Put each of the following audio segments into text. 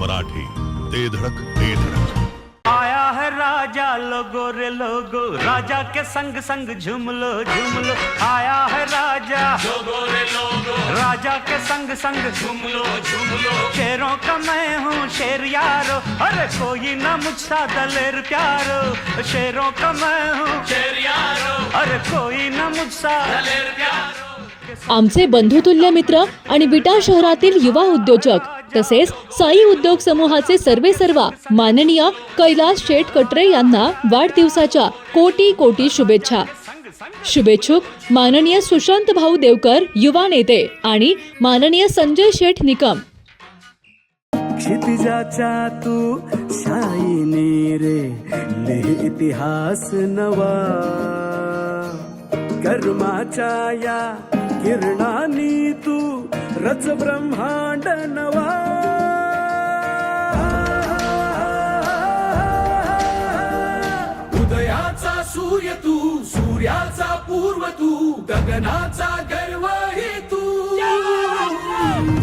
मराठी ते धडक ते धडक. आया है राजा लोगो रे लोगो राजा के संग संग झूम लो झूम लो आया है राजा लोगो रे लोगो राजा के संग संग झूम लो झूम लो शेरों का मैं हूँ शेर यारो अरे कोई ना मुझसा दलेर प्यारो। शेरों का मैं हूँ शेर यारो अरे कोई ना मुझसा दलेर प्यारो। आमचे बंधुतुल्य मित्र आणि विटा शहरातील युवा उद्योजक तसेच साई उद्योग समूहाचे सर्वे सर्वा माननीय कैलास शेठ कटरे यांना वाढदिवसाच्या कोटी कोटी शुभेच्छा. शुभेच्छुक माननीय सुशांत भाऊ देवकर युवा नेते आणि माननीय संजय शेठ निकम. क्षितिजाच्या तू शाईने रे लिह इतिहास नवा. कर्माच्या या किरणानी तू रच ब्रह्मांड नवा उदयाचा सूर्य तू सूर्याचा पूर्व तू गगनाचा गर्व हे तू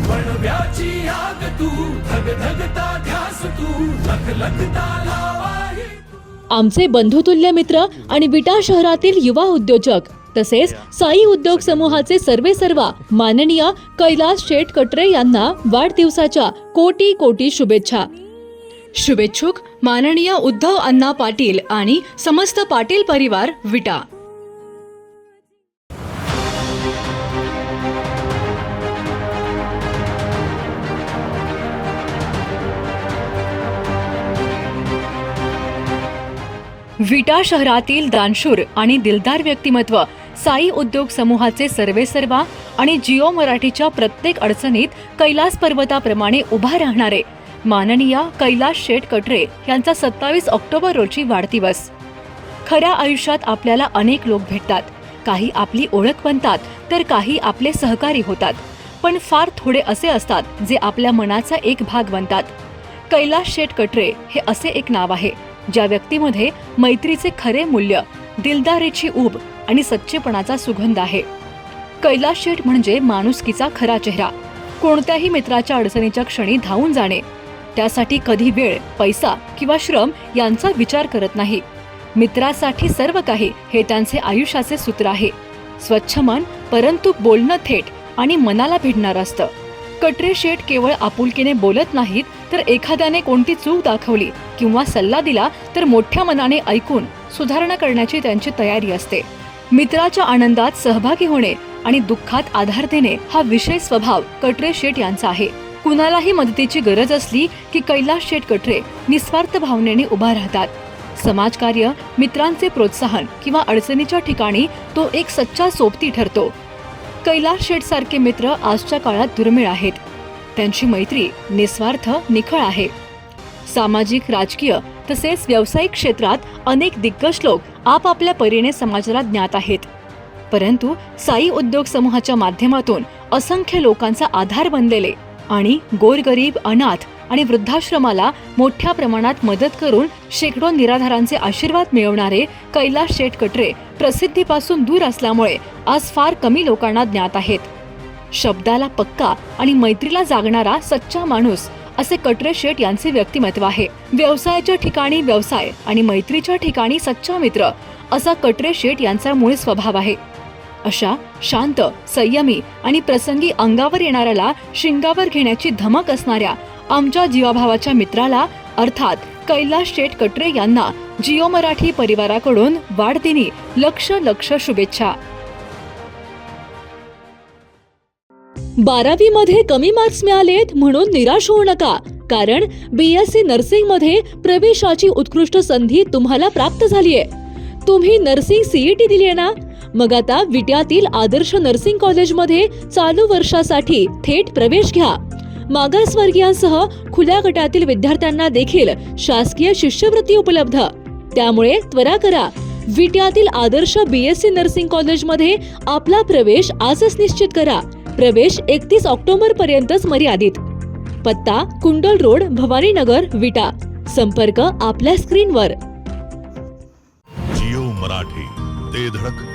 वणव्याची आग तू धग धगता ध्यास तू लख लखता लावा तू. आमचे बंधुतुल्य मित्र आणि विटा शहरातील युवा उद्योजक तसेच साई उद्योग समूहाचे सर्वे सर्वा माननीय कैलास शेठ कटरे यांना वाढदिवसाच्या कोटी कोटी शुभेच्छा. शुभेच्छुक माननीय उद्धव अण्णा पाटील आणि समस्त पाटील परिवार विटा. विटा शहरातील दानशूर आणि दिलदार व्यक्तिमत्व साई उद्योग समूहाचे सर्वेसर्वा आणि जिओ मराठीच्या प्रत्येक अडचणीत कैलास पर्वताप्रमाणे उभा राहणारे माननीय कैलास शेठ कटरे यांचा सत्तावीस ऑक्टोबर रोजी वाढदिवस. खऱ्या आयुष्यात आपल्याला अनेक लोक भेटतात. काही आपली ओळख बनतात तर काही आपले सहकारी होतात. पण फार थोडे असे असतात जे आपल्या मनाचा एक भाग बनतात. कैलास शेठ कटरे हे असे एक नाव आहे ज्या व्यक्तीमध्ये मैत्रीचे खरे मूल्य दिलदारीची ऊब आणि सच्चेपणाचा सुगंध आहे. कैलास शेठ म्हणजे माणुसकीचा खरा चेहरा. कोणत्याही मित्राच्या अडचणीच्या क्षणी धावून जाणे. त्यासाठी कधी वेळ पैसा किंवा श्रम यांचा विचार करत नाही. मित्रासाठी सर्व काही हे त्यांचे आयुष्याचे सूत्र आहे. स्वच्छ मन परंतु बोलणं थेट आणि मनाला भिडणार असतं. कटरे शेठ केवळ आपुलकीने बोलत नाहीत तर एखाद्याने कोणती चूक दाखवली किंवा सल्ला दिला तर मोठ्या मनाने ऐकून सुधारणा करण्याची त्यांची तयारी असते. मित्राच्या आनंदात सहभागी होणे आणि दुःखात आधार देणे हा विशेष स्वभाव कटरे शेठ यांचा आहे. कुणालाही मदतीची गरज असली की कैलास शेठ कटरे निस्वार्थ भावनेने उभा राहतात. समाजकार्य मित्रांचे प्रोत्साहन किंवा अडचणीच्या ठिकाणी तो एक सच्चा सोबती ठरतो. कैलास शेठ सारखे मित्र आजच्या काळात दुर्मिळ आहेत. त्यांची मैत्री निस्वार्थ निखळ आहे. सामाजिक राजकीय तसेच व्यावसायिक क्षेत्रात अनेक दिग्गज लोक आपापल्या परीने समाजाला ज्ञात आहेत. परंतु साई उद्योग समूहाच्या माध्यमातून असंख्य लोकांचा आधार बनलेले आणि गोरगरीब अनाथ आणि वृद्धाश्रमाला मोठ्या प्रमाणात मदत करून शेकडो निराधारांचे आशीर्वाद मिळवणारे कैलास शेठ कटरे प्रसिद्धीपासून दूर असल्यामुळे आज फार कमी लोकांना ज्ञात आहेत. शब्दाला पक्का आणि मैत्रीला जागणारा सच्चा माणूस असे कटरे शेठ यांचे व्यक्तिमत्व आहे. व्यवसायाच्या ठिकाणी व्यवसाय आणि मैत्रीच्या ठिकाणी सच्चा मित्र असा कटरे शेठ यांचा मूळ स्वभाव आहे. अशा शांत संयमी आणि प्रसंगी अंगावर येणाऱ्याला शिंगावर घेण्याची धमक असणाऱ्या आमच्या जीवाभावाच्या मित्राला अर्थात कैलास शेठ कटरे यांना जिओ मराठी परिवाराकडून वाढदिनी लक्ष लक्ष शुभेच्छा. बारावी मध्ये कमी मार्क्स मिळालेत म्हणून निराश होऊ नका. कारण बीएससी नर्सिंगमध्ये प्रवेशाची उत्कृष्ट संधी तुम्हाला प्राप्त झालीय. तुम्ही नर्सिंग सीईटी दिली आहे ना? मग आता विट्यातील आदर्श नर्सिंग कॉलेजमध्ये चालू वर्षासाठी थेट प्रवेश घ्या. मागासवर्गीयांसह खुल्या गटातील विद्यार्थ्यांना देखील शासकीय शिष्यवृत्ती उपलब्ध. त्यामुळे त्वरा करा. विट्यातील आदर्श बीएससी नर्सिंग कॉलेजमध्ये आपला प्रवेश आजच निश्चित करा. प्रवेश एकतीस ऑक्टोबर पर्यंतच मर्यादित. पत्ता कुंडल रोड भवानीनगर विटा. संपर्क आपल्या स्क्रीनवर. जिओ मराठी ते धडक.